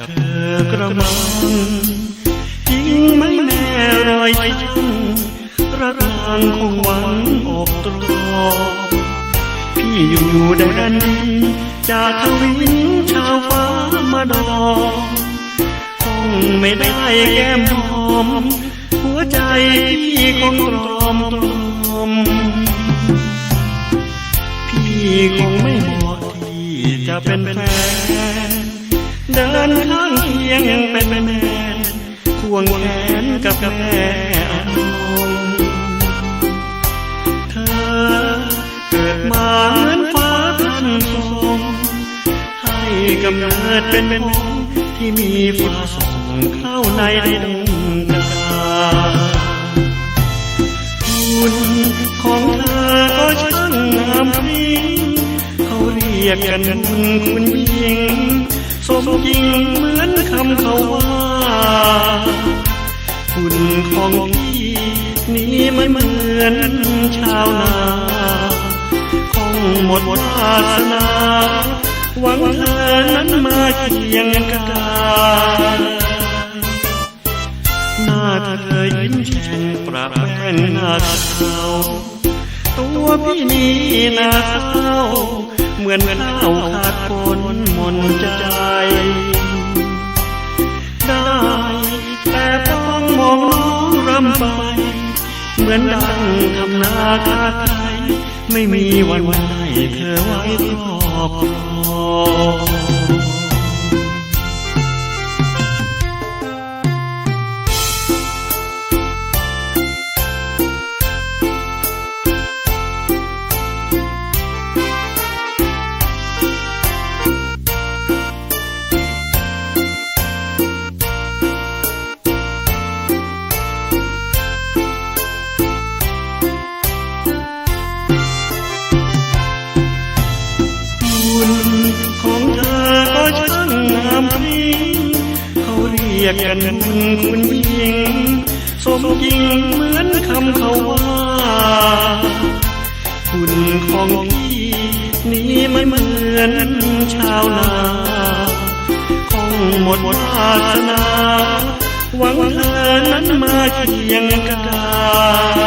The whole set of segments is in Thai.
ระมังจริงไหมแม่รอยช้ำรักนางคงหวังอกตรอพี่อยู่แดนดินจากทวินชาวฟ้ามาดองคงไม่ได้แก้มหอม หัวใจพี่คงตรอมตรอม พี่คงไม่เหมาะที่จะเป็นแฟน นข้างเคียงเป็นแมนควงแขนกับแม่อนงเธอเกิดมาเหมือนฟ้าท่านทรงให้กำเนิดเป็นผมที่มีฟ้าส่องเข้าในดวงตาคุณของเธอก็ช่างงามพิ้งเขาเรียกกันคุณหญิง จริงเหมือนคำเขาว่าคุณของพี่นี้ไม่เหมือนชาวนาคงหมดวาสนา หวังเธอนั้นมาเคียงกายหน้าเธอยิ้มแฉ่งประแป้งหน้าเศร้าตัวพี่นี้หน้าเศร้าเหมือนข้าวขาดฝ ไปเหมือนดังทำนาคาไทยไม่มีวันไหนเธอไว้ครอบครอง ยกกันคุณหญิง สมจริงเหมือนคำเขาว่า คุณของพี่นี้ไม่เหมือนชาวนาคงหมดวาสนาหวังเธอนั้นมาเคียงกา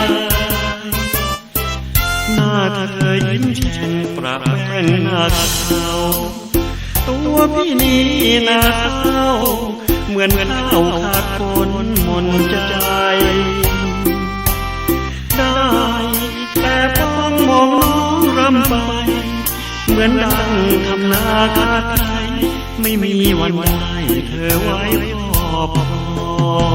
ยหน้าเธอยิ้มแฉ่งประแป้งหน้าเศร้า ตัวพี่นี่นาเศร้าเหมือนข้าวขาดคนมนใจ ได้แต่ต้องมองน้องรำไป เหมือนดังทำนาคาไทยไม่มีวันได้เธอไว้พอบครอ